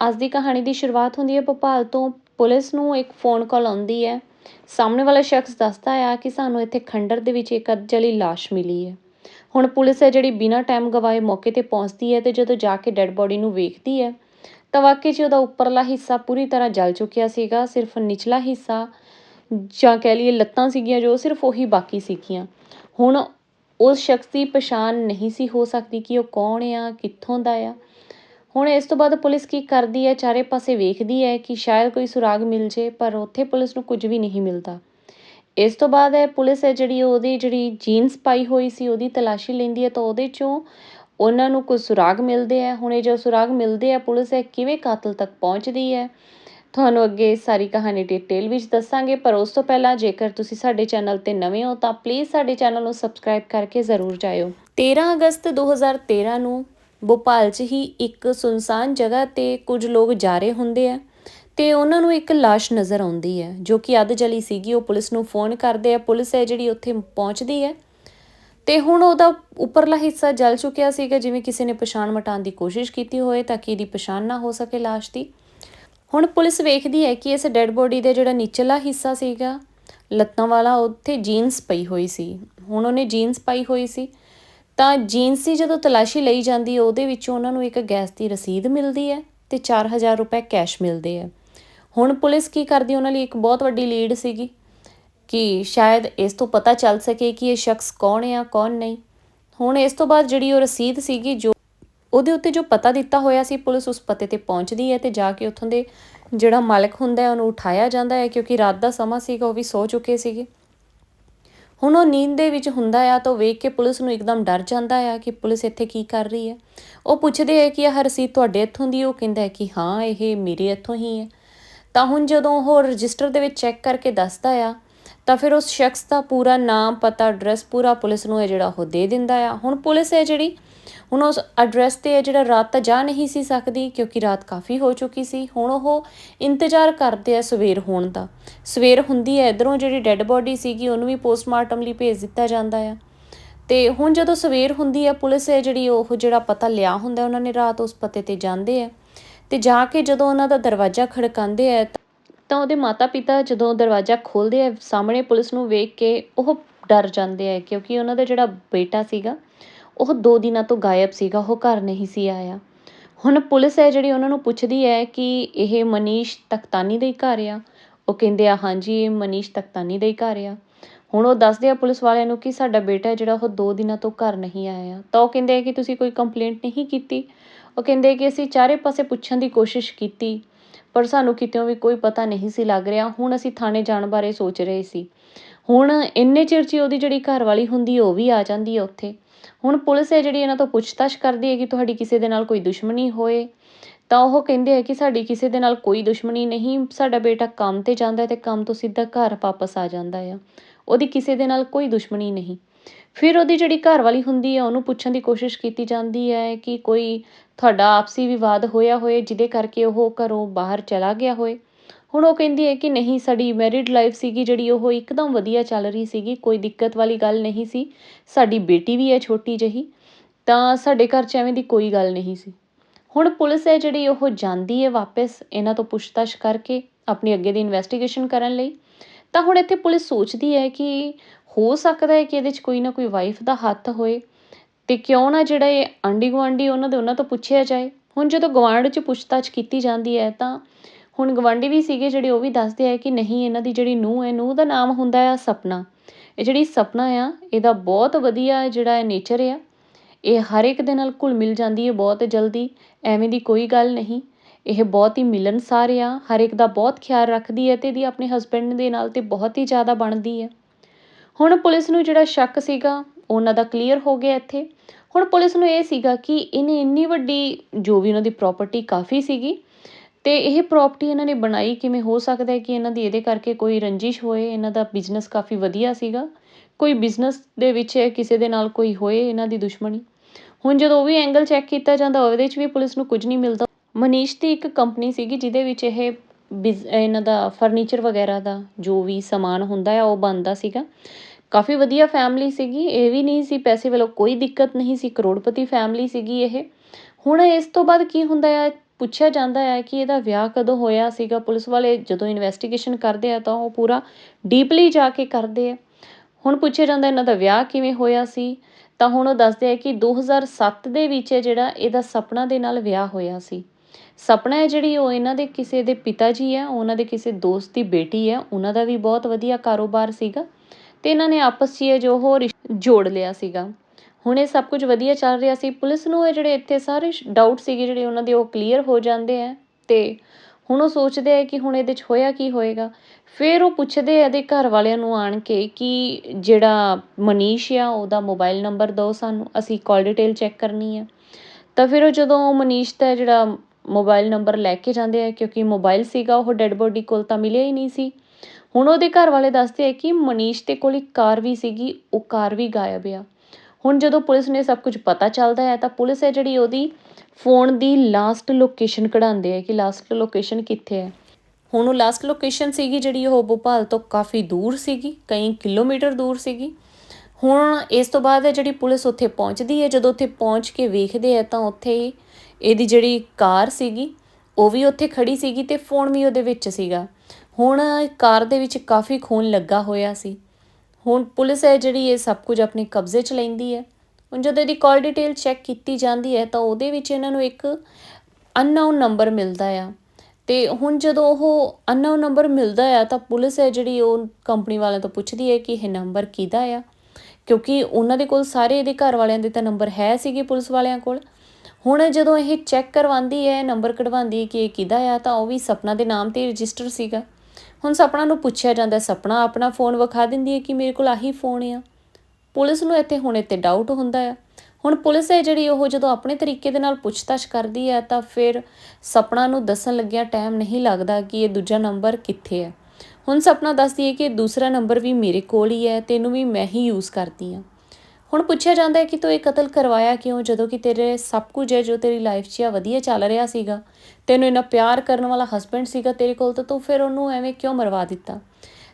ਅੱਜ ਦੀ ਕਹਾਣੀ ਦੀ ਸ਼ੁਰੂਆਤ ਹੁੰਦੀ ਹੈ, ਭੋਪਾਲ ਤੋਂ ਪੁਲਿਸ ਨੂੰ ਇੱਕ ਫੋਨ ਕਾਲ ਆਉਂਦੀ ਹੈ। ਸਾਹਮਣੇ ਵਾਲਾ ਸ਼ਖਸ ਦੱਸਦਾ ਆ ਕਿ ਸਾਨੂੰ ਇੱਥੇ ਖੰਡਰ ਦੇ ਵਿੱਚ ਇੱਕ ਅਜਲੀ ਲਾਸ਼ ਮਿਲੀ ਹੈ। ਹੁਣ ਪੁਲਿਸ ਹੈ ਜਿਹੜੀ ਬਿਨਾਂ ਟਾਈਮ ਗਵਾਏ ਮੌਕੇ ਤੇ ਪਹੁੰਚਦੀ ਹੈ ਤੇ ਜਦੋਂ ਜਾ ਕੇ ਡੈੱਡ ਬੋਡੀ ਨੂੰ ਵੇਖਦੀ ਹੈ, ਤਾਂ ਵਾਕਈ 'ਚ ਉਹਦਾ ਉੱਪਰਲਾ ਹਿੱਸਾ ਪੂਰੀ ਤਰ੍ਹਾਂ ਜਲ ਚੁੱਕਿਆ ਸੀਗਾ, ਸਿਰਫ ਨਿਚਲਾ ਹਿੱਸਾ ਜਾਂ ਕਹਿ ਲਈਏ ਲੱਤਾਂ ਸੀਗੀਆਂ ਜੋ ਸਿਰਫ ਉਹੀ ਬਾਕੀ ਸੀਗੀਆਂ। ਹੁਣ ਉਸ ਸ਼ਖਸ ਦੀ ਪਛਾਣ ਨਹੀਂ ਸੀ ਹੋ ਸਕਦੀ ਕਿ ਉਹ ਕੌਣ ਆ, ਕਿੱਥੋਂ ਦਾ ਆ। ਹੁਣ ਇਸ ਤੋਂ ਬਾਅਦ ਪੁਲਿਸ ਕੀ ਕਰਦੀ ਹੈ? ਚਾਰੇ ਪਾਸੇ ਵੇਖਦੀ ਹੈ ਕਿ ਸ਼ਾਇਦ ਕੋਈ ਸੁਰਾਗ ਮਿਲ ਜੇ, ਪਰ ਉੱਥੇ ਪੁਲਿਸ ਨੂੰ ਕੁਝ ਵੀ ਨਹੀਂ ਮਿਲਦਾ। ਇਸ ਤੋਂ ਬਾਅਦ ਹੈ ਪੁਲਿਸ ਹੈ ਜਿਹੜੀ ਉਹਦੀ ਜਿਹੜੀ ਜੀਨਸ ਪਾਈ ਹੋਈ ਸੀ, ਉਹਦੀ ਤਲਾਸ਼ੀ ਲੈਂਦੀ ਹੈ ਤਾਂ ਉਹਦੇ ਚੋਂ ਉਹਨਾਂ ਨੂੰ ਕੁਝ ਸੁਰਾਗ ਮਿਲਦੇ ਆ ਹੁਣ ਇਹ ਜੋ ਸੁਰਾਗ ਮਿਲਦੇ ਆ ਪੁਲਿਸ ਇਹ ਕਿਵੇਂ ਕਾਤਲ ਤੱਕ ਪਹੁੰਚਦੀ ਹੈ? ਤੁਹਾਨੂੰ ਅੱਗੇ ਸਾਰੀ ਕਹਾਣੀ ਡਿਟੇਲ ਵਿੱਚ ਦੱਸਾਂਗੇ, ਪਰ ਉਸ ਤੋਂ ਪਹਿਲਾਂ ਜੇਕਰ ਤੁਸੀਂ ਸਾਡੇ ਚੈਨਲ ਤੇ ਨਵੇਂ ਹੋ ਤਾਂ ਪਲੀਜ਼ ਸਾਡੇ ਚੈਨਲ ਨੂੰ ਸਬਸਕ੍ਰਾਈਬ ਕਰਕੇ ਜ਼ਰੂਰ ਜਾਇਓ। 13 ਅਗਸਤ 2013 ਨੂੰ ਭੋਪਾਲ 'ਚ ਹੀ ਇੱਕ ਸੁਨਸਾਨ ਜਗ੍ਹਾ ਤੇ ਕੁਝ ਲੋਕ ਜਾ ਰਹੇ ਹੁੰਦੇ ਆ ਤੇ ਉਹਨਾਂ ਨੂੰ ਇੱਕ ਲਾਸ਼ ਨਜ਼ਰ ਆਉਂਦੀ ਹੈ, ਜੋ ਕਿ ਅੱਧ ਜਲੀ ਸੀਗੀ। ਉਹ ਪੁਲਿਸ ਨੂੰ ਫੋਨ ਕਰਦੇ ਆ। ਪੁਲਿਸ ਹੈ ਜਿਹੜੀ ਉੱਥੇ ਪਹੁੰਚਦੀ ਹੈ ਤੇ ਹੁਣ ਉਹਦਾ ਉੱਪਰਲਾ ਹਿੱਸਾ ਜਲ ਚੁੱਕਿਆ ਸੀਗਾ, ਜਿਵੇਂ ਕਿਸੇ ਨੇ ਪਛਾਣ ਮਟਾਉਣ ਦੀ ਕੋਸ਼ਿਸ਼ ਕੀਤੀ ਹੋਏ ਤਾਂ ਕਿ ਇਹਦੀ ਪਛਾਣ ਨਾ ਹੋ ਸਕੇ ਲਾਸ਼ ਦੀ। ਹੁਣ ਪੁਲਿਸ ਵੇਖਦੀ ਹੈ ਕਿ ਇਸ ਡੈੱਡ ਬੋਡੀ ਦੇ ਜਿਹੜਾ ਨਿਚਲਾ ਹਿੱਸਾ ਸੀਗਾ, ਲੱਤਾਂ ਵਾਲਾ, ਉੱਥੇ ਜੀਨਸ ਪਈ ਹੋਈ ਸੀ। ਹੁਣ ਉਹਨੇ ਜੀਨਸ ਪਾਈ ਹੋਈ ਸੀ। ਤਾਂ ਜੀਨਸ ਦੀ ਜਦੋਂ ਤਲਾਸ਼ੀ ਲਈ ਜਾਂਦੀ ਹੈ, ਉਹਦੇ ਵਿੱਚੋਂ ਉਹਨਾਂ ਨੂੰ ਇੱਕ ਗੈਸ ਦੀ ਰਸੀਦ ਮਿਲਦੀ ਹੈ ਤੇ 4000 ਰੁਪਏ ਕੈਸ਼ ਮਿਲਦੇ ਆ। ਹੁਣ ਪੁਲਿਸ ਕੀ ਕਰਦੀ? ਉਹਨਾਂ ਲਈ ਇੱਕ ਬਹੁਤ ਵੱਡੀ ਲੀਡ ਸੀਗੀ ਕਿ ਸ਼ਾਇਦ ਇਸ ਤੋਂ ਪਤਾ ਚੱਲ ਸਕੇ ਕਿ ਇਹ ਸ਼ਖਸ ਕੌਣ ਆ ਕੌਣ ਨਹੀਂ। ਹੁਣ ਇਸ ਤੋਂ ਬਾਅਦ ਜਿਹੜੀ ਉਹ ਰਸੀਦ ਸੀਗੀ, ਜੋ ਉਹਦੇ ਉੱਤੇ ਜੋ ਪਤਾ ਦਿੱਤਾ ਹੋਇਆ ਸੀ, ਪੁਲਿਸ ਉਸ ਪਤੇ ਤੇ ਪਹੁੰਚਦੀ ਹੈ ਤੇ ਜਾ ਕੇ ਉੱਥੋਂ ਦੇ ਜਿਹੜਾ ਮਾਲਕ ਹੁੰਦਾ ਹੈ, ਉਹਨੂੰ ਉਠਾਇਆ ਜਾਂਦਾ ਹੈ, ਕਿਉਂਕਿ ਰਾਤ ਦਾ ਸਮਾਂ ਸੀਗਾ, ਉਹ ਵੀ ਸੋ ਚੁੱਕੇ ਸੀਗੇ। ਹੁਣ ਉਹ ਨੀਂਦ ਦੇ ਵਿੱਚ ਹੁੰਦਾ ਆ ਤਾਂ ਵੇਖ ਕੇ ਪੁਲਿਸ ਨੂੰ ਇੱਕਦਮ ਡਰ ਜਾਂਦਾ ਆ ਕਿ ਪੁਲਿਸ ਇੱਥੇ ਕੀ ਕਰ ਰਹੀ ਹੈ। ਉਹ ਪੁੱਛਦੇ ਆ ਕਿ ਇਹ ਰਸੀਦ ਤੁਹਾਡੇ ਇੱਥੋਂ ਦੀ ਉਹ ਕਹਿੰਦਾ ਹੈ ਕਿ ਹਾਂ, ਇਹ ਮੇਰੇ ਇੱਥੋਂ ਹੀ ਹੈ। ਤਾਂ ਹੁਣ ਜਦੋਂ ਉਹ ਰਜਿਸਟਰ ਦੇ ਵਿੱਚ ਚੈੱਕ ਕਰਕੇ ਦੱਸਦਾ ਆ, ਤਾਂ ਫਿਰ ਉਸ ਸ਼ਖਸ ਦਾ ਪੂਰਾ ਨਾਮ, ਪਤਾ, ਐਡਰੈਸ ਪੂਰਾ ਪੁਲਿਸ ਨੂੰ ਇਹ ਜਿਹੜਾ ਉਹ ਦੇ ਦਿੰਦਾ ਆ। ਹੁਣ ਪੁਲਿਸ ਹੈ ਜਿਹੜੀ ਹੁਣ ਉਸ ਐਡਰੈਸ ਤੇ ਜਿਹੜਾ ਰਾਤ ਤਾਂ ਜਾ ਨਹੀਂ ਸੀ ਸਕਦੀ ਕਿਉਂਕਿ ਰਾਤ ਕਾਫੀ ਹੋ ਚੁੱਕੀ ਸੀ, ਹੁਣ ਉਹ ਇੰਤਜ਼ਾਰ ਕਰਦੇ ਆ ਸਵੇਰ ਹੋਣ ਦਾ। ਸਵੇਰ ਹੁੰਦੀ ਹੈ, ਇਧਰੋਂ ਜਿਹੜੀ ਡੈੱਡ ਬੋਡੀ ਸੀਗੀ ਉਹਨੂੰ ਵੀ ਪੋਸਟਮਾਰਟਮ ਲਈ ਭੇਜ ਦਿੱਤਾ ਜਾਂਦਾ ਆ। ਤੇ ਹੁਣ ਜਦੋਂ ਸਵੇਰ ਹੁੰਦੀ ਹੈ, ਪੁਲਿਸ ਹੈ ਜਿਹੜੀ ਉਹ ਜਿਹੜਾ ਪਤਾ ਲਿਆ ਹੁੰਦਾ ਉਹਨਾਂ ਨੇ ਰਾਤ ਉਸ ਪਤੇ ਤੇ ਜਾਂਦੇ ਆ। ਤੇ ਜਾ ਕੇ ਜਦੋਂ ਉਹਨਾਂ ਦਾ ਦਰਵਾਜ਼ਾ ਖੜਕਾਉਂਦੇ ਆ, ਤਾਂ ਉਹਦੇ ਮਾਤਾ-ਪਿਤਾ ਜਦੋਂ ਦਰਵਾਜ਼ਾ ਖੋਲਦੇ ਆ, ਸਾਹਮਣੇ ਪੁਲਿਸ ਨੂੰ ਵੇਖ ਕੇ ਉਹ ਡਰ ਜਾਂਦੇ ਆ ਕਿਉਂਕਿ ਉਹਨਾਂ ਦਾ ਜਿਹੜਾ ਬੇਟਾ ਸੀਗਾ ਉਹ ਦੋ ਦਿਨਾਂ ਤੋਂ ਗਾਇਬ ਸੀਗਾ, ਉਹ ਘਰ ਨਹੀਂ ਸੀ ਆਇਆ। ਹੁਣ ਪੁਲਿਸ ਹੈ ਜਿਹੜੀ ਉਹਨਾਂ ਨੂੰ ਪੁੱਛਦੀ ਹੈ ਕਿ ਇਹ ਮਨੀਸ਼ ਤਖਤਾਨੀ ਦਾ ਹੀ ਘਰ ਆ। ਉਹ ਕਹਿੰਦੇ ਆ, ਹਾਂਜੀ, ਇਹ ਮਨੀਸ਼ ਤਖਤਾਨੀ ਦਾ ਹੀ ਘਰ ਆ। ਹੁਣ ਉਹ ਦੱਸਦੇ ਆ ਪੁਲਿਸ ਵਾਲਿਆਂ ਨੂੰ ਕਿ ਸਾਡਾ ਬੇਟਾ ਜਿਹੜਾ ਉਹ 2 ਦਿਨਾਂ ਤੋਂ ਘਰ ਨਹੀਂ ਆਇਆ। ਤਾਂ ਉਹ ਕਹਿੰਦੇ ਆ ਕਿ ਤੁਸੀਂ ਕੋਈ ਕੰਪਲੇਂਟ ਨਹੀਂ ਕੀਤੀ। ਉਹ ਕਹਿੰਦੇ ਕਿ ਅਸੀਂ ਚਾਰੇ ਪਾਸੇ ਪੁੱਛਣ ਦੀ ਕੋਸ਼ਿਸ਼ ਕੀਤੀ, ਪਰ ਸਾਨੂੰ ਕਿਤੇੋਂ ਵੀ ਕੋਈ ਪਤਾ ਨਹੀਂ ਸੀ ਲੱਗ ਰਿਹਾ। ਹੁਣ ਅਸੀਂ ਥਾਣੇ ਜਾਣ ਬਾਰੇ ਸੋਚ ਰਹੇ ਸੀ। ਹੁਣ ਇੰਨੇ ਚਿਰ 'ਚ ਉਹਦੀ ਜਿਹੜੀ ਘਰ ਵਾਲੀ ਹੁੰਦੀ ਉਹ ਵੀ ਆ ਜਾਂਦੀ ਹੈ ਉੱਥੇ। ਹੁਣ ਪੁਲਿਸ ਹੈ ਜਿਹੜੀ ਇਹਨਾਂ ਤੋਂ ਪੁੱਛਤਾਛ ਕਰਦੀ ਹੈ ਕਿ ਤੁਹਾਡੀ ਕਿਸੇ ਦੇ ਨਾਲ ਕੋਈ ਦੁਸ਼ਮਣੀ ਹੋਏ, ਤਾਂ ਉਹ ਕਹਿੰਦੇ ਆ ਕਿ ਸਾਡੀ ਕਿਸੇ ਦੇ ਨਾਲ ਕੋਈ ਦੁਸ਼ਮਣੀ ਨਹੀਂ, ਸਾਡਾ ਬੇਟਾ ਕੰਮ ਤੇ ਜਾਂਦਾ ਤੇ ਕੰਮ ਤੋਂ ਸਿੱਧਾ ਘਰ ਵਾਪਸ ਆ ਜਾਂਦਾ ਆ। ਉਹਦੀ ਕਿਸੇ ਦੇ ਨਾਲ ਕੋਈ ਦੁਸ਼ਮਣੀ ਨਹੀਂ। ਫਿਰ ਉਹਦੀ ਜਿਹੜੀ ਘਰ ਵਾਲੀ ਹੁੰਦੀ ਹੈ ਉਹਨੂੰ ਪੁੱਛਣ ਦੀ ਕੋਸ਼ਿਸ਼ ਕੀਤੀ ਜਾਂਦੀ ਹੈ ਕਿ ਕੋਈ ਤੁਹਾਡਾ ਆਪਸੀ ਵਿਵਾਦ ਹੋਇਆ ਹੋਏ, ਜਿਹਦੇ ਕਰਕੇ ਉਹ ਘਰੋਂ ਬਾਹਰ ਚਲਾ ਗਿਆ ਹੋਏ। ਹੁਣ ਉਹ ਕਹਿੰਦੀ ਹੈ ਕਿ ਨਹੀਂ, ਸਾਡੀ ਮੈਰਿਡ ਲਾਈਫ ਸੀਗੀ ਜਿਹੜੀ, ਉਹ ਇੱਕਦਮ ਵਧੀਆ ਚੱਲ ਰਹੀ ਸੀਗੀ, ਕੋਈ ਦਿੱਕਤ ਵਾਲੀ ਗੱਲ ਨਹੀਂ ਸੀ। ਸਾਡੀ ਬੇਟੀ ਵੀ ਹੈ ਛੋਟੀ ਜਿਹੀ, ਤਾਂ ਸਾਡੇ ਘਰ 'ਚ ਐਵੇਂ ਦੀ ਕੋਈ ਗੱਲ ਨਹੀਂ ਸੀ। ਹੁਣ ਪੁਲਿਸ ਹੈ ਜਿਹੜੀ, ਉਹ ਜਾਂਦੀ ਹੈ ਵਾਪਸ, ਇਹਨਾਂ ਤੋਂ ਪੁੱਛਤਾਛ ਕਰਕੇ, ਆਪਣੀ ਅੱਗੇ ਦੀ ਇਨਵੈਸਟੀਗੇਸ਼ਨ ਕਰਨ ਲਈ। ਤਾਂ ਹੁਣ ਇੱਥੇ ਪੁਲਿਸ ਸੋਚਦੀ ਹੈ ਕਿ ਹੋ ਸਕਦਾ ਹੈ ਕਿ ਇਹਦੇ 'ਚ ਕੋਈ ਨਾ ਕੋਈ ਵਾਈਫ ਦਾ ਹੱਥ ਹੋਏ। ਤੇ ਕਿਉਂ ਨਾ ਜਿਹੜਾ ਇਹ ਆਂਢੀ ਗੁਆਂਢੀ ਉਹਨਾਂ ਦੇ, ਉਹਨਾਂ ਤੋਂ ਪੁੱਛਿਆ ਜਾਏ। ਹੁਣ ਜਦੋਂ ਗਵਾਂਢ 'ਚ ਪੁੱਛਤਾਛ ਕੀਤੀ ਜਾਂਦੀ ਹੈ, ਤਾਂ ਹੁਣ ਗਵਾਂਢੀ ਵੀ ਸੀਗੇ ਜਿਹੜੇ ਉਹ ਵੀ ਦੱਸਦੇ ਆ ਕਿ ਨਹੀਂ, ਇਹਨਾਂ ਦੀ ਜਿਹੜੀ ਨੂੰਹ ਹੈ, ਨੂੰਹ ਦਾ ਨਾਮ ਹੁੰਦਾ ਆ ਸਪਨਾ। ਇਹ ਜਿਹੜੀ ਸਪਨਾ ਆ, ਇਹਦਾ ਬਹੁਤ ਵਧੀਆ ਜਿਹੜਾ ਨੇਚਰ ਆ। ਇਹ ਹਰ ਇੱਕ ਦੇ ਨਾਲ ਘੁਲ ਮਿਲ ਜਾਂਦੀ ਹੈ ਬਹੁਤ ਜਲਦੀ, ਐਵੇਂ ਦੀ ਕੋਈ ਗੱਲ ਨਹੀਂ। ਇਹ ਬਹੁਤ ਹੀ ਮਿਲਨਸਾਰ ਆ, ਹਰ ਇੱਕ ਦਾ ਬਹੁਤ ਖਿਆਲ ਰੱਖਦੀ ਹੈ ਤੇ ਇਹਦੀ ਆਪਣੇ ਹਸਬੈਂਡ ਦੇ ਨਾਲ ਤੇ ਬਹੁਤ ਹੀ ਜ਼ਿਆਦਾ ਬਣਦੀ ਹੈ। ਹੁਣ ਪੁਲਿਸ ਨੂੰ ਜਿਹੜਾ ਸ਼ੱਕ ਸੀਗਾ, ਉਹਨਾਂ ਦਾ ਕਲੀਅਰ ਹੋ ਗਿਆ ਇੱਥੇ। ਹੁਣ ਪੁਲਿਸ ਨੂੰ ਇਹ ਸੀਗਾ ਕਿ ਇਹਨੇ ਇੰਨੀ ਵੱਡੀ, ਜੋ ਵੀ ਉਹਨਾਂ ਦੀ ਪ੍ਰਾਪਰਟੀ ਕਾਫੀ ਸੀਗੀ ਤੇ ਇਹ ਪ੍ਰਾਪਰਟੀ ਇਹਨਾਂ ਨੇ ਬਣਾਈ ਕਿਵੇਂ ਹੋ ਸਕਦਾ ਹੈ ਕਿ ਇਹਨਾਂ ਦੀ ਇਹਦੇ ਕਰਕੇ ਕੋਈ ਰੰਜਿਸ਼ ਹੋਏ, ਇਹਨਾਂ ਦਾ ਬਿਜ਼ਨਸ ਕਾਫੀ ਵਧੀਆ ਸੀਗਾ। ਕੋਈ ਬਿਜ਼ਨਸ ਦੇ ਵਿੱਚ ਕਿਸੇ ਦੇ ਨਾਲ ਕੋਈ ਹੋਏ ਇਹਨਾਂ ਦੀ ਦੁਸ਼ਮਣੀ। ਹੁਣ ਜਦੋਂ ਵੀ ਐਂਗਲ ਚੈੱਕ ਕੀਤਾ ਜਾਂਦਾ, ਉਹਦੇ ਵਿੱਚ ਵੀ ਪੁਲਿਸ ਨੂੰ ਕੁਝ ਨਹੀਂ ਮਿਲਦਾ। ਮਨੀਸ਼ ਦੀ ਇੱਕ ਕੰਪਨੀ ਸੀਗੀ ਜਿਹਦੇ ਵਿੱਚ ਇਹ ਇਹਨਾਂ ਦਾ ਫਰਨੀਚਰ ਵਗੈਰਾ ਦਾ ਜੋ ਵੀ ਸਮਾਨ ਹੁੰਦਾ ਆ, ਉਹ ਬਣਦਾ ਸੀਗਾ। ਕਾਫੀ ਵਧੀਆ ਫੈਮਿਲੀ ਸੀਗੀ, ਇਹ ਵੀ ਨਹੀਂ ਸੀ ਪੈਸੇ ਵੱਲੋਂ ਕੋਈ ਦਿੱਕਤ ਨਹੀਂ ਸੀ, ਕਰੋੜਪਤੀ ਫੈਮਿਲੀ ਸੀਗੀ ਇਹ। ਹੁਣ ਇਸ ਤੋਂ ਬਾਅਦ ਕੀ ਹੁੰਦਾ ਆ ਪੁੱਛਿਆ ਜਾਂਦਾ ਹੈ ਕਿ ਇਹਦਾ ਵਿਆਹ ਕਦੋਂ ਹੋਇਆ ਸੀਗਾ? ਪੁਲਿਸ ਵਾਲੇ ਜਦੋਂ ਇਨਵੈਸਟੀਗੇਸ਼ਨ ਕਰਦੇ ਆ ਤਾਂ ਉਹ ਪੂਰਾ ਡੀਪਲੀ ਜਾ ਕੇ ਕਰਦੇ ਆ। ਹੁਣ ਪੁੱਛਿਆ ਜਾਂਦਾ ਇਹਨਾਂ ਦਾ ਵਿਆਹ ਕਿਵੇਂ ਹੋਇਆ ਸੀ? ਤਾਂ ਹੁਣ ਉਹ ਦੱਸਦੇ ਆ ਕਿ 2007 ਦੇ ਵਿੱਚ ਜਿਹੜਾ ਇਹਦਾ ਸਪਨਾ ਦੇ ਨਾਲ ਵਿਆਹ ਹੋਇਆ ਸੀ। ਸਪਨਾ ਹੈ ਜਿਹੜੀ ਉਹ ਇਹਨਾਂ ਦੇ ਕਿਸੇ ਦੇ ਪਿਤਾ ਜੀ ਹੈ ਉਹਨਾਂ ਦੇ ਕਿਸੇ ਦੋਸਤ ਦੀ ਬੇਟੀ ਹੈ, ਉਹਨਾਂ ਦਾ ਵੀ ਬਹੁਤ ਵਧੀਆ ਕਾਰੋਬਾਰ ਸੀਗਾ ਤੇ ਇਹਨਾਂ ਨੇ ਆਪਸ 'ਚ ਜੋ ਉਹ ਜੋੜ ਲਿਆ ਸੀਗਾ। ਹੁਣ ਇਹ ਸਭ ਕੁਝ ਵਧੀਆ ਚੱਲ ਰਿਹਾ ਸੀ। ਪੁਲਿਸ ਨੂੰ ਇਹ ਜਿਹੜੇ ਇੱਥੇ ਸਾਰੇ ਡਾਊਟ ਸੀਗੇ ਜਿਹੜੇ ਉਹਨਾਂ ਦੇ ਉਹ ਕਲੀਅਰ ਹੋ ਜਾਂਦੇ ਆ ਤੇ ਹੁਣ ਉਹ ਸੋਚਦੇ ਆ ਕਿ ਹੁਣ ਇਹਦੇ 'ਚ ਹੋਇਆ ਕੀ ਹੋਏਗਾ। ਫਿਰ ਉਹ ਪੁੱਛਦੇ ਆ ਇਹਦੇ ਘਰ ਵਾਲਿਆਂ ਨੂੰ ਆਣ ਕੇ ਕਿ ਜਿਹੜਾ ਮਨੀਸ਼ ਆ ਉਹਦਾ ਮੋਬਾਈਲ ਨੰਬਰ ਦਿਓ ਸਾਨੂੰ, ਅਸੀਂ ਕਾਲ ਡਿਟੇਲ ਚੈੱਕ ਕਰਨੀ ਹੈ ਤਾਂ ਫਿਰ ਉਹ ਜਦੋਂ ਉਹ ਮਨੀਸ਼ ਦਾ ਜਿਹੜਾ ਮੋਬਾਈਲ ਨੰਬਰ ਲੈ ਕੇ ਜਾਂਦੇ ਆ, ਕਿਉਂਕਿ ਮੋਬਾਈਲ ਸੀਗਾ, ਉਹ ਡੈੱਡ ਬੋਡੀ ਕੋਲ ਤਾਂ ਮਿਲਿਆ ਹੀ ਨਹੀਂ ਸੀ। ਹੁਣ ਉਹਦੇ ਘਰ ਵਾਲੇ ਦੱਸਦੇ ਆ ਕਿ ਮਨੀਸ਼ ਦੇ ਕੋਲ ਇੱਕ ਕਾਰ ਵੀ ਸੀਗੀ, ਉਹ ਕਾਰ ਵੀ ਗਾਇਬ ਆ। ਹੁਣ ਜਦੋਂ ਪੁਲਿਸ ਨੇ ਸਭ ਕੁਝ ਪਤਾ ਚੱਲਦਾ ਹੈ, ਤਾਂ ਪੁਲਿਸ ਹੈ ਜਿਹੜੀ ਉਹਦੀ ਫੋਨ ਦੀ ਲਾਸਟ ਲੋਕੇਸ਼ਨ ਕਢਾਉਂਦੇ ਹੈ ਕਿ ਲਾਸਟ ਲੋਕੇਸ਼ਨ ਕਿੱਥੇ ਹੈ। ਹੁਣ ਉਹ ਲਾਸਟ ਲੋਕੇਸ਼ਨ ਸੀਗੀ ਜਿਹੜੀ ਉਹ ਭੋਪਾਲ ਤੋਂ ਕਾਫੀ ਦੂਰ ਸੀਗੀ, ਕਈ ਕਿਲੋਮੀਟਰ ਦੂਰ ਸੀਗੀ। ਹੁਣ ਇਸ ਤੋਂ ਬਾਅਦ ਜਿਹੜੀ ਪੁਲਿਸ ਉੱਥੇ ਪਹੁੰਚਦੀ ਹੈ, ਜਦੋਂ ਉੱਥੇ ਪਹੁੰਚ ਕੇ ਵੇਖਦੇ ਆ ਤਾਂ ਉੱਥੇ ਇਹਦੀ ਜਿਹੜੀ ਕਾਰ ਸੀਗੀ, ਉਹ ਵੀ ਉੱਥੇ ਖੜੀ ਸੀਗੀ ਤੇ ਫੋਨ ਵੀ ਉਹਦੇ ਵਿੱਚ ਸੀਗਾ। ਹੁਣ ਕਾਰ ਦੇ ਵਿੱਚ ਕਾਫੀ ਖੂਨ ਲੱਗਾ ਹੋਇਆ ਸੀ। ਹੁਣ ਪੁਲਿਸ ਹੈ ਜਿਹੜੀ ਇਹ ਸਭ ਕੁਝ ਆਪਣੇ ਕਬਜ਼ੇ 'ਚ ਲੈਂਦੀ ਹੈ। ਹੁਣ ਜਦੋਂ ਇਹਦੀ ਕਾਲ ਡਿਟੇਲ ਚੈੱਕ ਕੀਤੀ ਜਾਂਦੀ ਹੈ ਤਾਂ ਉਹਦੇ ਵਿੱਚ ਇਹਨਾਂ ਨੂੰ ਇੱਕ ਅਨਨੋਨ ਨੰਬਰ ਮਿਲਦਾ ਆ। ਤੇ ਹੁਣ ਜਦੋਂ ਉਹ ਅਨਨੋਨ ਨੰਬਰ ਮਿਲਦਾ ਆ ਤਾਂ ਪੁਲਿਸ ਹੈ ਜਿਹੜੀ ਉਹ ਕੰਪਨੀ ਵਾਲਿਆਂ ਤੋਂ ਪੁੱਛਦੀ ਹੈ ਕਿ ਇਹ ਨੰਬਰ ਕਿਹਦਾ ਆ। ਕਿਉਂਕਿ ਉਹਨਾਂ ਦੇ ਕੋਲ ਸਾਰੇ ਇਹਦੇ ਘਰ ਵਾਲਿਆਂ ਦੇ ਤਾਂ ਨੰਬਰ ਹੈ ਸੀਗੇ ਪੁਲਿਸ ਵਾਲਿਆਂ ਕੋਲ। ਹੁਣ ਜਦੋਂ ਇਹ ਚੈੱਕ ਕਰਵਾਉਂਦੀ ਹੈ ਨੰਬਰ ਕਢਵਾਉਂਦੀ ਹੈ ਕਿ ਇਹ ਕਿਹਦਾ ਆ ਤਾਂ ਉਹ ਵੀ ਸਪਨਾ ਦੇ ਨਾਮ ਤੇ ਰਜਿਸਟਰ ਸੀਗਾ। ਹੁਣ ਸਪਨਾ ਨੂੰ ਪੁੱਛਿਆ ਜਾਂਦਾ, ਸਪਨਾ, ਆਪਣਾ ਫੋਨ ਵਿਖਾ ਦਿੰਦੀ ਹੈ ਕਿ ਮੇਰੇ ਕੋਲ ਆਹੀ ਫੋਨ ਆ? ਪੁਲਿਸ ਨੂੰ ਇੱਥੇ ਹੁਣ ਇੱਥੇ ਡਾਊਟ ਹੁੰਦਾ ਆ। ਹੁਣ ਪੁਲਿਸ ਹੈ ਜਿਹੜੀ ਉਹ ਜਦੋਂ ਆਪਣੇ ਤਰੀਕੇ ਦੇ ਨਾਲ ਪੁੱਛਤਾਛ ਕਰਦੀ ਹੈ ਤਾਂ ਫਿਰ ਸਪਨਾ ਨੂੰ ਦੱਸਣ ਲੱਗਿਆ ਟਾਈਮ ਨਹੀਂ ਲੱਗਦਾ ਕਿ ਇਹ ਦੂਜਾ ਨੰਬਰ ਕਿੱਥੇ ਹੈ ਹੁਣ ਸਪਨਾ ਦੱਸਦੀ ਹੈ ਕਿ ਦੂਸਰਾ ਨੰਬਰ ਵੀ ਮੇਰੇ ਕੋਲ ਹੀ ਹੈ ਤੈਨੂੰ ਵੀ ਮੈਂ ਹੀ ਯੂਜ਼ ਕਰਦੀ ਹਾਂ ਹੁਣ ਪੁੱਛਿਆ ਜਾਂਦਾ ਹੈ ਕਿ ਤੂੰ ਇਹ ਕਤਲ ਕਰਵਾਇਆ ਕਿਉਂ? ਜਦੋਂ ਕਿ ਤੇਰੇ ਸਭ ਕੁਝ ਹੈ ਜੋ ਤੇਰੀ ਲਾਈਫ 'ਚ ਆ, ਵਧੀਆ ਚੱਲ ਰਿਹਾ ਸੀਗਾ। ਤੈਨੂੰ ਇੰਨਾ ਪਿਆਰ ਕਰਨ ਵਾਲਾ ਹਸਬੰਡ ਸੀਗਾ ਤੇਰੇ ਕੋਲ, ਤਾਂ ਤੂੰ ਫਿਰ ਉਹਨੂੰ ਐਵੇਂ ਕਿਉਂ ਮਰਵਾ ਦਿੱਤਾ?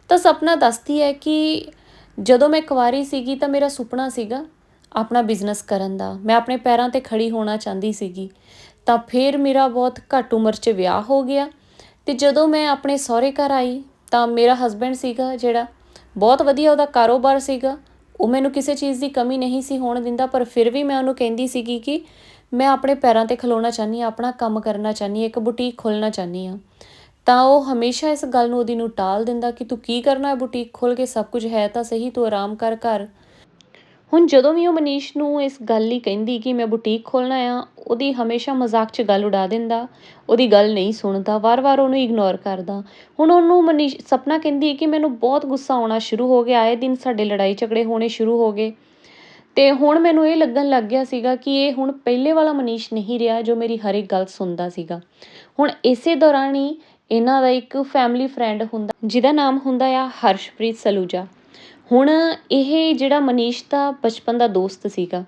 ਤਾਂ ਸਪਨਾ ਦੱਸਦੀ ਹੈ ਕਿ ਜਦੋਂ ਮੈਂ ਕੁਆਰੀ ਸੀਗੀ ਤਾਂ ਮੇਰਾ ਸੁਪਨਾ ਸੀਗਾ ਆਪਣਾ ਬਿਜ਼ਨਸ ਕਰਨ ਦਾ। ਮੈਂ ਆਪਣੇ ਪੈਰਾਂ ਤੇ ਖੜੀ ਹੋਣਾ ਚਾਹੁੰਦੀ ਸੀਗੀ। ਤਾਂ ਫਿਰ ਮੇਰਾ ਬਹੁਤ ਘੱਟ ਉਮਰ 'ਚ ਵਿਆਹ ਹੋ ਗਿਆ ਤੇ ਜਦੋਂ ਮੈਂ ਆਪਣੇ ਸਹੁਰੇ ਘਰ ਆਈ ਤਾਂ ਮੇਰਾ ਹਸਬੰਡ ਸੀਗਾ ਜਿਹੜਾ, ਬਹੁਤ ਵਧੀਆ ਉਹਦਾ ਕਾਰੋਬਾਰ ਸੀਗਾ। ਉਹ ਮੈਨੂੰ ਕਿਸੇ ਚੀਜ਼ ਦੀ ਕਮੀ ਨਹੀਂ ਸੀ ਹੋਣ ਦਿੰਦਾ, ਪਰ ਫਿਰ ਵੀ ਮੈਂ ਉਹਨੂੰ ਕਹਿੰਦੀ ਸੀਗੀ ਕਿ ਮੈਂ ਆਪਣੇ ਪੈਰਾਂ ਤੇ ਖਲੋਣਾ ਚਾਹਨੀ ਆ ਆਪਣਾ ਕੰਮ ਕਰਨਾ ਚਾਹਨੀ ਆ ਇੱਕ ਬੁਟੀਕ ਖੋਲਣਾ ਚਾਹਨੀ ਆ ਤਾਂ ਉਹ ਹਮੇਸ਼ਾ ਇਸ ਗੱਲ ਨੂੰ ਉਹਦੀ ਨੂੰ ਟਾਲ ਦਿੰਦਾ ਕਿ ਤੂੰ ਕੀ ਕਰਨਾ ਹੈ ਬੁਟੀਕ ਖੋਲ ਕੇ ਸਭ ਕੁਝ ਹੈ ਤਾਂ ਸਹੀ, ਤੂੰ ਆਰਾਮ ਕਰ ਘਰ। ਹੁਣ ਜਦੋਂ ਵੀ ਉਹ ਮਨੀਸ਼ ਨੂੰ ਇਸ ਗੱਲ ਲਈ ਕਹਿੰਦੀ ਕਿ ਮੈਂ ਬੁਟੀਕ ਖੋਲਣਾ ਆ, ਉਹਦੀ ਹਮੇਸ਼ਾ ਮਜ਼ਾਕ 'ਚ ਗੱਲ ਉਡਾ ਦਿੰਦਾ, ਉਹਦੀ ਗੱਲ ਨਹੀਂ ਸੁਣਦਾ, ਵਾਰ-ਵਾਰ ਉਹਨੂੰ ਇਗਨੋਰ ਕਰਦਾ। ਹੁਣ ਉਹਨੂੰ ਮਨੀਸ਼ ਸਪਨਾ ਕਹਿੰਦੀ ਹੈ ਕਿ ਮੈਨੂੰ ਬਹੁਤ ਗੁੱਸਾ ਆਉਣਾ ਸ਼ੁਰੂ ਹੋ ਗਿਆ, ਆਏ ਦਿਨ ਸਾਡੇ ਲੜਾਈ ਝਗੜੇ ਹੋਣੇ ਸ਼ੁਰੂ ਹੋ ਗਏ। ਤੇ ਹੁਣ ਮੈਨੂੰ ਇਹ ਲੱਗਣ ਲੱਗ ਗਿਆ ਸੀਗਾ ਕਿ ਇਹ ਹੁਣ ਪਹਿਲੇ ਵਾਲਾ ਮਨੀਸ਼ ਨਹੀਂ ਰਿਹਾ ਜੋ ਮੇਰੀ ਹਰ ਇੱਕ ਗੱਲ ਸੁਣਦਾ ਸੀਗਾ। ਹੁਣ ਇਸੇ ਦੌਰਾਨ ਹੀ ਇਹਨਾਂ ਦਾ ਇੱਕ ਫੈਮਿਲੀ ਫਰੈਂਡ ਹੁੰਦਾ, ਜਿਹਦਾ ਨਾਮ ਹੁੰਦਾ ਆ ਹਰਸ਼ਪ੍ਰੀਤ ਸਲੂਜਾ। ਹੁਣ ਇਹ ਜਿਹੜਾ ਮਨੀਸ਼ ਦਾ ਬਚਪਨ ਦਾ ਦੋਸਤ ਸੀਗਾ,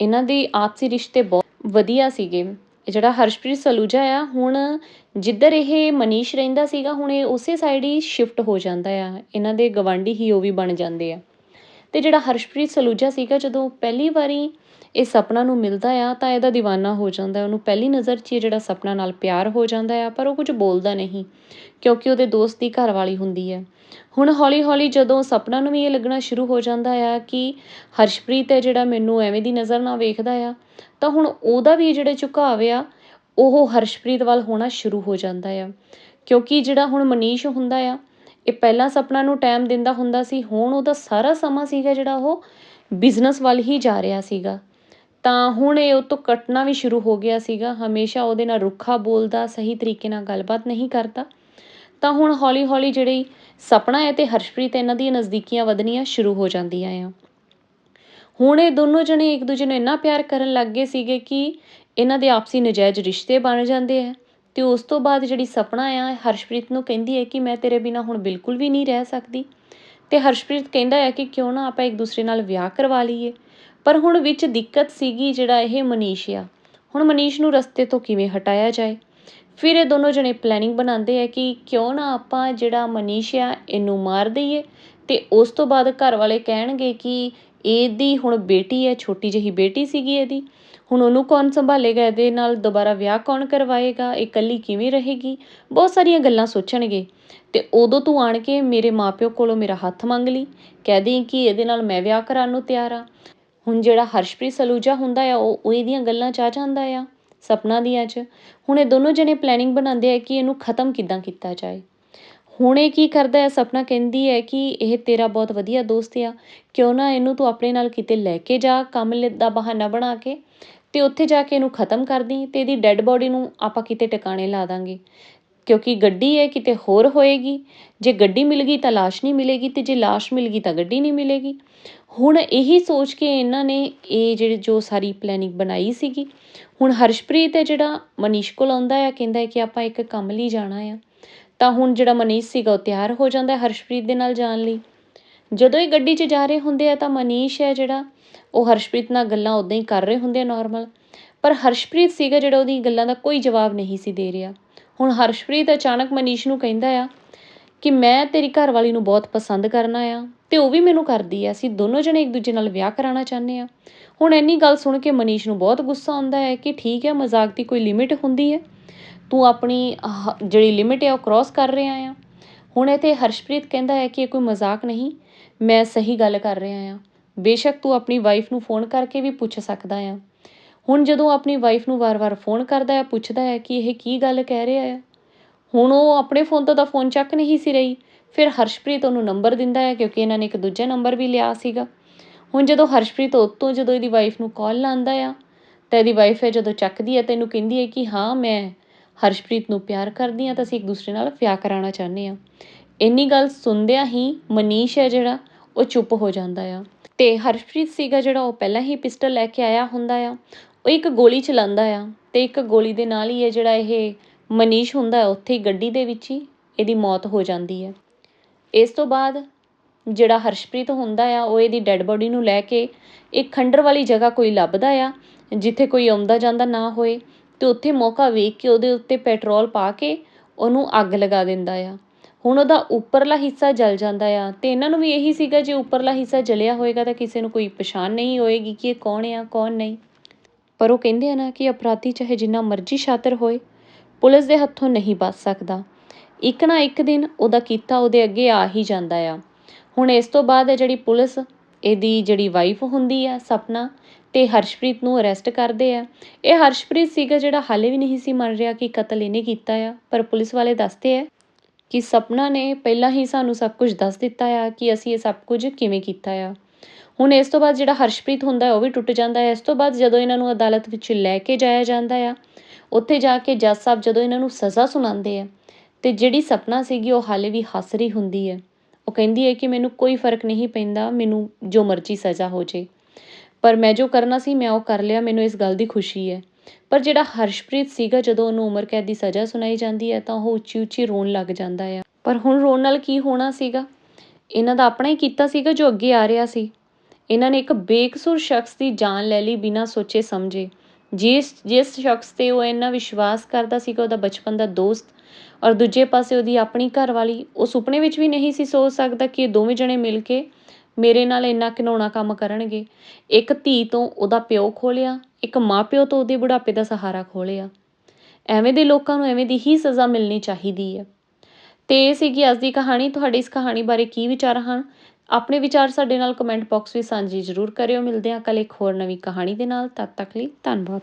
ਇਹਨਾਂ ਦੇ ਆਪਸੀ ਰਿਸ਼ਤੇ ਬਹੁਤ ਵਧੀਆ ਸੀਗੇ। ਜਿਹੜਾ ਹਰਸ਼ਪ੍ਰੀਤ ਸਲੂਜਾ ਆ, ਹੁਣ ਜਿੱਧਰ ਇਹ ਮਨੀਸ਼ ਰਹਿੰਦਾ ਸੀਗਾ, ਹੁਣ ਇਹ ਉਸੇ ਸਾਈਡ ਹੀ ਸ਼ਿਫਟ ਹੋ ਜਾਂਦਾ ਆ। ਇਹਨਾਂ ਦੇ ਗਵਾਂਢੀ ਹੀ ਉਹ ਵੀ ਬਣ ਜਾਂਦੇ ਆ। ਤੇ ਜਿਹੜਾ ਹਰਸ਼ਪ੍ਰੀਤ ਸਲੂਜਾ ਸੀਗਾ, ਜਦੋਂ ਪਹਿਲੀ ਵਾਰੀ ਇਹ ਸਪਨਾ ਨੂੰ ਮਿਲਦਾ ਆ, ਤਾਂ ਇਹਦਾ دیਵਾਨਾ ਹੋ ਜਾਂਦਾ ਉਹਨੂੰ ਪਹਿਲੀ ਨਜ਼ਰ 'ਚ ਹੀ ਜਿਹੜਾ ਸਪਨਾ ਨਾਲ ਪਿਆਰ ਹੋ ਜਾਂਦਾ ਆ, ਪਰ ਉਹ ਕੁਝ ਬੋਲਦਾ ਨਹੀਂ, ਕਿਉਂਕਿ ਉਹਦੇ ਦੋਸਤ ਦੀ ਘਰਵਾਲੀ ਹੁੰਦੀ ਹੈ। ਹੁਣ ਹੌਲੀ-ਹੌਲੀ ਜਦੋਂ ਸਪਨਾ ਨੂੰ ਵੀ ਇਹ ਲੱਗਣਾ ਸ਼ੁਰੂ ਹੋ ਜਾਂਦਾ ਆ ਕਿ ਹਰਸ਼ਪ੍ਰੀਤ ਹੈ ਜਿਹੜਾ ਮੈਨੂੰ ਐਵੇਂ ਦੀ ਨਜ਼ਰ ਨਾਲ ਵੇਖਦਾ ਆ, ਤਾਂ ਹੁਣ ਉਹਦਾ ਵੀ ਜਿਹੜੇ ਝੁਕਾਵ ਆ, ਉਹ ਹਰਸ਼ਪ੍ਰੀਤ ਵੱਲ ਹੋਣਾ ਸ਼ੁਰੂ ਹੋ ਜਾਂਦਾ ਆ। ਕਿਉਂਕਿ ਜਿਹੜਾ ਹੁਣ ਮਨੀਸ਼ ਹੁੰਦਾ ਆ, ਇਹ ਪਹਿਲਾਂ ਸਪਨਾ ਨੂੰ ਟਾਈਮ ਦਿੰਦਾ ਹੁੰਦਾ ਸੀ, ਹੁਣ ਉਹਦਾ ਸਾਰਾ ਸਮਾਂ ਸੀਗਾ ਜਿਹੜਾ ਉਹ ਬਿਜ਼ਨਸ ਵੱਲ ਹੀ ਜਾ ਰਿਹਾ ਸੀਗਾ। ਤਾਂ ਹੁਣ ਇਹ ਉਹ ਤੋਂ ਕੱਟਣਾ ਵੀ ਸ਼ੁਰੂ ਹੋ ਗਿਆ ਸੀਗਾ। ਹਮੇਸ਼ਾ ਉਹਦੇ ਨਾਲ ਰੁੱਖਾ ਬੋਲਦਾ, ਸਹੀ ਤਰੀਕੇ ਨਾਲ ਗੱਲਬਾਤ ਨਹੀਂ ਕਰਦਾ। ਤਾਂ ਹੁਣ ਹੌਲੀ-ਹੌਲੀ ਜਿਹੜੀ ਸਪਨਾ ਹੈ ਤੇ ਹਰਸ਼ਪ੍ਰੀਤ, ਇਹਨਾਂ ਦੀਆਂ ਨਜ਼ਦੀਕੀਆਂ ਵਧਣੀਆਂ ਸ਼ੁਰੂ ਹੋ ਜਾਂਦੀਆਂ ਆ। ਹੁਣ ਇਹ ਦੋਨੋਂ ਜਣੇ ਇੱਕ ਦੂਜੇ ਨੂੰ ਇੰਨਾ ਪਿਆਰ ਕਰਨ ਲੱਗ ਗਏ ਸੀਗੇ ਕਿ ਇਹਨਾਂ ਦੇ ਆਪਸੀ ਨਜਾਇਜ਼ ਰਿਸ਼ਤੇ ਬਣ ਜਾਂਦੇ ਆ। ਤੇ ਉਸ ਤੋਂ ਬਾਅਦ ਜਿਹੜੀ ਸਪਨਾ ਆ, ਹਰਸ਼ਪ੍ਰੀਤ ਨੂੰ ਕਹਿੰਦੀ ਹੈ ਕਿ ਮੈਂ ਤੇਰੇ ਬਿਨਾ ਹੁਣ ਬਿਲਕੁਲ ਵੀ ਨਹੀਂ ਰਹਿ ਸਕਦੀ। ਤੇ ਹਰਸ਼ਪ੍ਰੀਤ ਕਹਿੰਦਾ ਹੈ ਕਿ ਕਿਉਂ ਨਾ ਆਪਾਂ ਇੱਕ ਦੂਸਰੇ ਨਾਲ ਵਿਆਹ ਕਰਵਾ ਲਈਏ। ਪਰ ਹੁਣ ਵਿੱਚ ਦਿੱਕਤ ਸੀਗੀ ਜਿਹੜਾ ਇਹ ਮਨੀਸ਼ ਆ। ਹੁਣ ਮਨੀਸ਼ ਨੂੰ ਰਸਤੇ ਤੋਂ ਕਿਵੇਂ ਹਟਾਇਆ ਜਾਏ? ਫਿਰ ਇਹ ਦੋਨੋਂ ਜਣੇ ਪਲੈਨਿੰਗ ਬਣਾਉਂਦੇ ਆ ਕਿ ਕਿਉਂ ਨਾ ਆਪਾਂ ਜਿਹੜਾ ਮਨੀਸ਼ ਆ, ਇਹਨੂੰ ਮਾਰ ਦਈਏ ਤੇ ਉਸ ਤੋਂ ਬਾਅਦ ਘਰ ਵਾਲੇ ਕਹਿਣਗੇ ਕਿ ਇਹਦੀ ਹੁਣ ਬੇਟੀ ਹੈ, ਛੋਟੀ ਜਿਹੀ ਬੇਟੀ ਸੀਗੀ ਇਹਦੀ। ਹੁਣ ਉਹਨੂੰ ਕੌਣ ਸੰਭਾਲੇਗਾ? ਇਹਦੇ ਨਾਲ ਦੁਬਾਰਾ ਵਿਆਹ ਕੌਣ ਕਰਵਾਏਗਾ? ਇਹ ਇਕੱਲੀ ਕਿਵੇਂ ਰਹੇਗੀ? ਬਹੁਤ ਸਾਰੀਆਂ ਗੱਲਾਂ ਸੋਚਣਗੇ। ਤੇ ਉਦੋਂ ਤੂੰ ਆਣ ਕੇ ਮੇਰੇ ਮਾਪਿਓ ਕੋਲੋਂ ਮੇਰਾ ਹੱਥ ਮੰਗ ਲਈ। ਕਹਿ ਦੇਂ ਕਿ ਇਹਦੇ ਨਾਲ ਮੈਂ ਵਿਆਹ ਕਰਾਉਣ ਨੂੰ ਤਿਆਰ ਆ। ਹੁਣ ਜਿਹੜਾ ਹਰਸ਼ਪ੍ਰੀਤ ਸਲੂਜਾ ਹੁੰਦਾ ਆ, ਉਹ ਇਹਦੀਆਂ ਗੱਲਾਂ 'ਚ ਆ ਜਾਂਦਾ ਆ, ਸਪਨਾ ਦੀਆਂ 'ਚ। ਹੁਣ ਇਹ ਦੋਨੋਂ ਜਣੇ ਪਲੈਨਿੰਗ ਬਣਾਉਂਦੇ ਆ ਕਿ ਇਹਨੂੰ ਖਤਮ ਕਿੱਦਾਂ ਕੀਤਾ ਜਾਏ। ਹੁਣ ਇਹ ਕੀ ਕਰਦਾ ਹੈ ਸਪਨਾ ਕਹਿੰਦੀ ਹੈ ਕਿ ਇਹ ਤੇਰਾ ਬਹੁਤ ਵਧੀਆ ਦੋਸਤ ਆ, ਕਿਉਂ ਨਾ ਇਹਨੂੰ ਤੂੰ ਆਪਣੇ ਨਾਲ ਕਿਤੇ ਲੈ ਕੇ ਜਾ, ਕੰਮ ਲ- ਦਾ ਬਹਾਨਾ ਬਣਾ ਕੇ, ਤੇ ਉੱਥੇ ਜਾ ਕੇ ਇਹਨੂੰ ਖਤਮ ਕਰ ਦੀ ਤੇ ਇਹਦੀ ਡੈੱਡ ਬੋਡੀ ਨੂੰ ਆਪਾਂ ਕਿਤੇ ਟਿਕਾਣੇ ਲਾ ਦਾਂਗੇ। ਕਿਉਂਕਿ ਗੱਡੀ ਹੈ ਕਿਤੇ ਹੋਰ ਹੋਏਗੀ, ਜੇ ਗੱਡੀ ਮਿਲ ਗਈ ਤਾਂ ਲਾਸ਼ ਨਹੀਂ ਮਿਲੇਗੀ, ਤੇ ਜੇ ਲਾਸ਼ ਮਿਲ ਗਈ ਤਾਂ ਗੱਡੀ ਨਹੀਂ ਮਿਲੇਗੀ। ਹੁਣ ਇਹੀ ਸੋਚ ਕੇ ਇਹਨਾਂ ਨੇ ਇਹ ਜਿਹੜੇ ਜੋ ਸਾਰੀ ਪਲੈਨਿੰਗ ਬਣਾਈ ਸੀਗੀ, ਹੁਣ ਹਰਸ਼ਪ੍ਰੀਤ ਹੈ ਜਿਹੜਾ ਮਨੀਸ਼ ਕੋਲ ਆਉਂਦਾ ਆ, ਕਹਿੰਦਾ ਹੈ ਕਿ ਆਪਾਂ ਇੱਕ ਕੰਮ ਲਈ ਜਾਣਾ ਆ। ਤਾਂ ਹੁਣ ਜਿਹੜਾ ਮਨੀਸ਼ ਸੀਗਾ ਉਹ ਤਿਆਰ ਹੋ ਜਾਂਦਾ ਹੈ ਹਰਸ਼ਪ੍ਰੀਤ ਦੇ ਨਾਲ ਜਾਣ ਲਈ। ਜਦੋਂ ਇਹ ਗੱਡੀ 'ਚ ਜਾ ਰਹੇ ਹੁੰਦੇ ਆ ਤਾਂ ਮਨੀਸ਼ ਹੈ ਜਿਹੜਾ, ਉਹ ਹਰਸ਼ਪ੍ਰੀਤ ਨਾਲ ਗੱਲਾਂ ਉਦਾਂ ਹੀ ਕਰ ਰਹੇ ਹੁੰਦੇ ਆ ਨਾਰਮਲ ਪਰ ਹਰਸ਼ਪ੍ਰੀਤ ਸੀਗਾ ਜਿਹੜਾ ਉਹਦੀ ਗੱਲਾਂ ਦਾ ਕੋਈ ਜਵਾਬ ਨਹੀਂ ਸੀ ਦੇ ਰਿਹਾ। ਹੁਣ ਹਰਸ਼ਪ੍ਰੀਤ ਅਚਾਨਕ ਮਨੀਸ਼ ਨੂੰ ਕਹਿੰਦਾ ਆ ਕਿ ਮੈਂ ਤੇਰੀ ਘਰਵਾਲੀ ਨੂੰ ਬਹੁਤ ਪਸੰਦ ਕਰਨਾ ਆ ਤੇ ਉਹ ਵੀ ਮੈਨੂੰ ਕਰਦੀ ਆ। ਅਸੀਂ ਦੋਨੋਂ ਜਣੇ ਇੱਕ ਦੂਜੇ ਨਾਲ ਵਿਆਹ ਕਰਾਉਣਾ ਚਾਹੁੰਦੇ ਆ। ਹੁਣ ਇੰਨੀ ਗੱਲ ਸੁਣ ਕੇ ਮਨੀਸ਼ ਨੂੰ ਬਹੁਤ ਗੁੱਸਾ ਆਉਂਦਾ ਹੈ ਕਿ ਠੀਕ ਹੈ ਮਜ਼ਾਕ ਦੀ ਕੋਈ ਲਿਮਿਟ ਹੁੰਦੀ ਹੈ। ਤੂੰ ਆਪਣੀ ਆਹ ਜਿਹੜੀ ਲਿਮਿਟ ਹੈ ਉਹ ਕ੍ਰਾਸ ਕਰ ਰਿਹਾ ਆ। ਹੁਣ ਇੱਥੇ ਹਰਸ਼ਪ੍ਰੀਤ ਕਹਿੰਦਾ ਹੈ ਕਿ ਇਹ ਕੋਈ ਮਜ਼ਾਕ ਨਹੀਂ, ਮੈਂ ਸਹੀ ਗੱਲ ਕਰ ਰਿਹਾ ਆ। ਬੇਸ਼ੱਕ ਤੂੰ ਆਪਣੀ ਵਾਈਫ ਨੂੰ ਫੋਨ ਕਰਕੇ ਵੀ ਪੁੱਛ ਸਕਦਾ ਆ। ਹੁਣ ਜਦੋਂ ਆਪਣੀ ਵਾਈਫ ਨੂੰ ਵਾਰ-ਵਾਰ ਫੋਨ ਕਰਦਾ ਹੈ ਪੁੱਛਦਾ ਹੈ ਕਿ ਇਹ ਕੀ ਗੱਲ ਕਹਿ ਰਿਹਾ ਹੈ ਹੁਣ ਉਹ ਆਪਣੇ ਫੋਨ ਤੋਂ ਤਾਂ ਫੋਨ ਚੱਕ ਨਹੀਂ ਸੀ ਰਹੀ। ਫਿਰ ਹਰਸ਼ਪ੍ਰੀਤ ਉਹਨੂੰ ਨੰਬਰ ਦਿੰਦਾ ਹੈ ਕਿਉਂਕਿ ਇਹਨਾਂ ਨੇ ਇੱਕ ਦੂਜਾ ਨੰਬਰ ਵੀ ਲਿਆ ਸੀਗਾ। ਹੁਣ ਜਦੋਂ ਹਰਸ਼ਪ੍ਰੀਤ ਉੱਤੋਂ ਜਦੋਂ ਇਹਦੀ ਵਾਈਫ ਨੂੰ ਕਾਲ ਲਾਉਂਦਾ ਆ, ਤਾਂ ਇਹਦੀ ਵਾਈਫ ਹੈ ਜਦੋਂ ਚੱਕਦੀ ਹੈ ਤੈਨੂੰ ਕਹਿੰਦੀ ਹੈ ਕਿ ਹਾਂ, ਮੈਂ ਹਰਸ਼ਪ੍ਰੀਤ ਨੂੰ ਪਿਆਰ ਕਰਦੀ ਹਾਂ ਤਾਂ ਅਸੀਂ ਇੱਕ ਦੂਸਰੇ ਨਾਲ ਵਿਆਹ ਕਰਾਉਣਾ ਚਾਹੁੰਦੇ ਹਾਂ। ਇੰਨੀ ਗੱਲ ਸੁਣਦਿਆਂ ਹੀ ਮਨੀਸ਼ ਹੈ ਜਿਹੜਾ, ਉਹ ਚੁੱਪ ਹੋ ਜਾਂਦਾ ਆ। ਤੇ ਹਰਸ਼ਪ੍ਰੀਤ ਸੀਗਾ ਜਿਹੜਾ ਉਹ ਪਹਿਲਾਂ ਹੀ ਪਿਸਟਲ ਲੈ ਕੇ ਆਇਆ ਹੁੰਦਾ ਆ। ਉਹ ਇੱਕ ਗੋਲੀ ਚਲਾਉਂਦਾ ਆ ਤੇ ਇੱਕ ਗੋਲੀ ਦੇ ਨਾਲ ਹੀ ਹੈ ਜਿਹੜਾ ਇਹ ਮਨੀਸ਼ ਹੁੰਦਾ ਹੈ ਉੱਥੇ ਹੀ ਗੱਡੀ ਦੇ ਵਿੱਚ ਹੀ ਇਹਦੀ ਮੌਤ ਹੋ ਜਾਂਦੀ ਹੈ। ਇਸ ਤੋਂ ਬਾਅਦ ਜਿਹੜਾ ਹਰਸ਼ਪ੍ਰੀਤ ਹੁੰਦਾ ਆ, ਉਹ ਇਹਦੀ ਡੈੱਡ ਬੋਡੀ ਨੂੰ ਲੈ ਕੇ ਇੱਕ ਖੰਡਰ ਵਾਲੀ ਜਗ੍ਹਾ ਕੋਈ ਲੱਭਦਾ ਆ, ਜਿੱਥੇ ਕੋਈ ਆਉਂਦਾ ਜਾਂਦਾ ਨਾ ਹੋਏ ਅਤੇ ਉੱਥੇ ਮੌਕਾ ਵੇਖ ਕੇ ਉਹਦੇ ਉੱਤੇ ਪੈਟਰੋਲ ਪਾ ਕੇ ਉਹਨੂੰ ਅੱਗ ਲਗਾ ਦਿੰਦਾ ਆ। ਹੁਣ ਉਹਦਾ ਉੱਪਰਲਾ ਹਿੱਸਾ ਜਲ ਜਾਂਦਾ ਆ ਅਤੇ ਇਹਨਾਂ ਨੂੰ ਵੀ ਇਹੀ ਸੀਗਾ, ਜੇ ਉੱਪਰਲਾ ਹਿੱਸਾ ਜਲਿਆ ਹੋਏਗਾ ਤਾਂ ਕਿਸੇ ਨੂੰ ਕੋਈ ਪਛਾਣ ਨਹੀਂ ਹੋਏਗੀ ਕਿ ਇਹ ਕੌਣ ਆ, ਕੌਣ ਨਹੀਂ। ਪਰ ਉਹ ਕਹਿੰਦੇ ਆ ਨਾ ਕਿ ਅਪਰਾਧੀ ਚਾਹੇ ਜਿੰਨਾ ਮਰਜ਼ੀ ਸ਼ਾਤਰ ਹੋਏ ਪੁਲਿਸ ਦੇ ਹੱਥੋਂ ਨਹੀਂ ਬਚ ਸਕਦਾ। ਇੱਕ ਨਾ ਇੱਕ ਦਿਨ ਉਹਦਾ ਕੀਤਾ ਉਹਦੇ ਅੱਗੇ ਆ ਹੀ ਜਾਂਦਾ ਆ। ਹੁਣ ਇਸ ਤੋਂ ਬਾਅਦ ਹੈ ਜਿਹੜੀ ਪੁਲਿਸ, ਇਹਦੀ ਜਿਹੜੀ ਵਾਈਫ ਹੁੰਦੀ ਆ, ਸਪਨਾ ਤੇ ਹਰਸ਼ਪ੍ਰੀਤ ਨੂੰ ਅਰੈਸਟ ਕਰਦੇ ਆ। ਇਹ ਹਰਸ਼ਪ੍ਰੀਤ ਸੀਗਾ ਜਿਹੜਾ ਹਾਲੇ ਵੀ ਨਹੀਂ ਸੀ ਮੰਨ ਰਿਹਾ ਕਿ ਕਤਲ ਇਹਨੇ ਕੀਤਾ ਆ, ਪਰ ਪੁਲਿਸ ਵਾਲੇ ਦੱਸਦੇ ਆ ਕਿ ਸਪਨਾ ਨੇ ਪਹਿਲਾਂ ਹੀ ਸਾਨੂੰ ਸਭ ਕੁਝ ਦੱਸ ਦਿੱਤਾ ਆ ਕਿ ਅਸੀਂ ਇਹ ਸਭ ਕੁਝ ਕਿਵੇਂ ਕੀਤਾ ਆ। ਹੁਣ ਇਸ ਤੋਂ ਬਾਅਦ ਜਿਹੜਾ ਹਰਸ਼ਪ੍ਰੀਤ ਹੁੰਦਾ ਉਹ ਵੀ ਟੁੱਟ ਜਾਂਦਾ ਹੈ ਇਸ ਤੋਂ ਬਾਅਦ ਜਦੋਂ ਇਹਨਾਂ ਨੂੰ ਅਦਾਲਤ ਵਿੱਚ ਲੈ ਕੇ ਜਾਇਆ ਜਾਂਦਾ ਆ ਉੱਥੇ ਜਾ ਕੇ ਜੱਜ ਸਾਹਿਬ ਜਦੋਂ ਇਹਨਾਂ ਨੂੰ ਸਜ਼ਾ ਸੁਣਾਉਂਦੇ ਆ, ਤੇ ਜਿਹੜੀ ਸਪਨਾ ਸੀਗੀ ਉਹ ਹਾਲੇ ਵੀ ਹੱਸ ਰਹੀ ਹੁੰਦੀ ਹੈ। ਉਹ ਕਹਿੰਦੀ ਹੈ ਕਿ ਮੈਨੂੰ ਕੋਈ ਫ਼ਰਕ ਨਹੀਂ ਪੈਂਦਾ, ਮੈਨੂੰ ਜੋ ਮਰਜ਼ੀ ਸਜ਼ਾ ਹੋ ਜੇ। ਪਰ ਮੈਂ ਜੋ ਕਰਨਾ ਸੀ, ਮੈਂ ਉਹ ਕਰ ਲਿਆ, ਮੈਨੂੰ ਇਸ ਗੱਲ ਦੀ ਖੁਸ਼ੀ ਹੈ। ਪਰ ਜਿਹੜਾ ਹਰਸ਼ਪ੍ਰੀਤ ਸੀਗਾ, ਜਦੋਂ ਉਹਨੂੰ ਉਮਰ ਕੈਦ ਦੀ ਸਜ਼ਾ ਸੁਣਾਈ ਜਾਂਦੀ ਹੈ, ਤਾਂ ਉਹ ਉੱਚੀ ਉੱਚੀ ਰੋਣ ਲੱਗ ਜਾਂਦਾ ਆ। ਪਰ ਹੁਣ ਰੋਣ ਨਾਲ ਕੀ ਹੋਣਾ ਸੀਗਾ? ਇਹਨਾਂ ਦਾ ਆਪਣਾ ਹੀ ਕੀਤਾ ਸੀਗਾ ਜੋ ਅੱਗੇ ਆ ਰਿਹਾ ਸੀ। ਇਹਨਾਂ ਨੇ ਇੱਕ ਬੇਕਸੂਰ ਸ਼ਖਸ ਦੀ ਜਾਨ ਲੈ ਲਈ ਬਿਨਾਂ ਸੋਚੇ ਸਮਝੇ। ਜਿਸ ਜਿਸ ਸ਼ਖਸ ਤੇ ਉਹ ਇੰਨਾ ਵਿਸ਼ਵਾਸ ਕਰਦਾ ਸੀਗਾ, ਉਹਦਾ ਬਚਪਨ ਦਾ ਦੋਸਤ ਔਰ ਦੂਜੇ ਪਾਸੇ ਉਹਦੀ ਆਪਣੀ ਘਰਵਾਲੀ, ਉਹ ਸੁਪਨੇ ਵਿੱਚ ਵੀ ਨਹੀਂ ਸੀ ਸੋਚ ਸਕਦਾ ਕਿ ਇਹ ਦੋਵੇਂ ਜਣੇ ਮਿਲ ਕੇ ਮੇਰੇ ਨਾਲ ਇੰਨਾ ਘਿਨਾਉਣਾ ਕੰਮ ਕਰਨਗੇ। ਇੱਕ ਧੀ ਤੋਂ ਉਹਦਾ ਪਿਓ ਖੋਲਿਆ, ਇੱਕ ਮਾਪਿਓ ਤੋਂ ਉਹਦੇ ਬੁਢਾਪੇ ਦਾ ਸਹਾਰਾ ਖੋਲਿਆ। ਐਵੇਂ ਦੇ ਲੋਕਾਂ ਨੂੰ ਐਵੇਂ ਦੀ ਹੀ ਸਜ਼ਾ ਮਿਲਣੀ ਚਾਹੀਦੀ ਹੈ। ਤੇ ਇਹ ਸੀਗੀ ਅੱਜ ਦੀ ਕਹਾਣੀ। ਤੁਹਾਡੇ ਇਸ ਕਹਾਣੀ ਬਾਰੇ ਕੀ ਵਿਚਾਰ ਹਨ? ਆਪਣੇ ਵਿਚਾਰ ਸਾਡੇ ਨਾਲ ਕਮੈਂਟ ਬਾਕਸ ਵਿੱਚ ਸਾਂਝੇ ਜ਼ਰੂਰ ਕਰਿਓ। ਮਿਲਦੇ ਹਾਂ ਕੱਲ ਇੱਕ ਹੋਰ ਨਵੀਂ ਕਹਾਣੀ ਦੇ ਨਾਲ। ਤਦ ਤੱਕ ਲਈ ਧੰਨਵਾਦ।